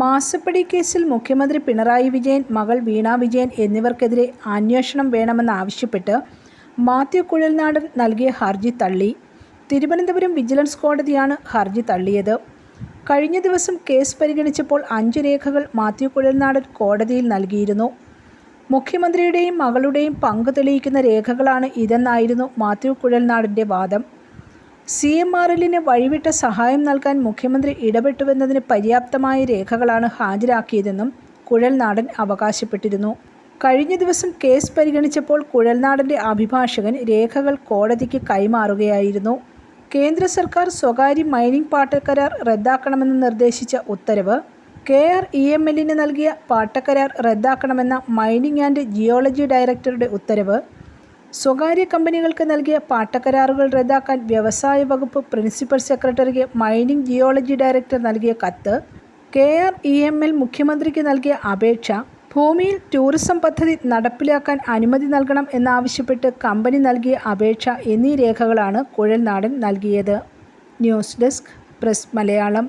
മാസപ്പടി കേസിൽ മുഖ്യമന്ത്രി പിണറായി വിജയൻ മകൾ വീണ വിജയൻ എന്നിവർക്കെതിരെ അന്വേഷണം വേണമെന്നാവശ്യപ്പെട്ട് മാത്യു കുഴൽനാടൻ നൽകിയ ഹർജി തള്ളി. തിരുവനന്തപുരം വിജിലൻസ് കോടതിയാണ് ഹർജി തള്ളിയത്. കഴിഞ്ഞ ദിവസം കേസ് പരിഗണിച്ചപ്പോൾ അഞ്ച് രേഖകൾ മാത്യു കുഴൽനാടൻ കോടതിയിൽ നൽകിയിരുന്നു. മുഖ്യമന്ത്രിയുടെയും മകളുടെയും പങ്ക് തെളിയിക്കുന്ന രേഖകളാണ് ഇതെന്നായിരുന്നു മാത്യു കുഴൽനാടിന്റെ വാദം. സി എം ആർ എല്ലിന് വഴിവിട്ട സഹായം നൽകാൻ മുഖ്യമന്ത്രി ഇടപെട്ടുവെന്നതിന് പര്യാപ്തമായ രേഖകളാണ് ഹാജരാക്കിയതെന്നും കുഴൽനാടൻ അവകാശപ്പെട്ടിരുന്നു. കഴിഞ്ഞ ദിവസം കേസ് പരിഗണിച്ചപ്പോൾ കുഴൽനാടന്റെ അഭിഭാഷകൻ രേഖകൾ കോടതിക്ക് കൈമാറുകയായിരുന്നു. കേന്ദ്ര സർക്കാർ സ്വകാര്യ മൈനിംഗ് പാട്ടക്കരാർ റദ്ദാക്കണമെന്ന് നിർദ്ദേശിച്ച ഉത്തരവ് കെ ആർ ഇ എം എല്ലിന് നൽകിയ പാട്ടക്കരാർ റദ്ദാക്കണമെന്ന മൈനിംഗ് ആൻഡ് ജിയോളജി ഡയറക്ടറുടെ ഉത്തരവ് സ്വകാര്യ കമ്പനികൾക്ക് നൽകിയ പാട്ടക്കരാറുകൾ റദ്ദാക്കാൻ വ്യവസായ വകുപ്പ് പ്രിൻസിപ്പൽ സെക്രട്ടറിക്ക് മൈനിംഗ് ജിയോളജി ഡയറക്ടർ നൽകിയ കത്ത് K R E M L മുഖ്യമന്ത്രിക്ക് നൽകിയ അപേക്ഷ ഭൂമിയിൽ ടൂറിസം പദ്ധതി നടപ്പിലാക്കാൻ അനുമതി നൽകണം എന്നാവശ്യപ്പെട്ട് കമ്പനി നൽകിയ അപേക്ഷ എന്നീ രേഖകളാണ് കുഴൽനാടൻ നൽകിയത്. News desk press Malayalam.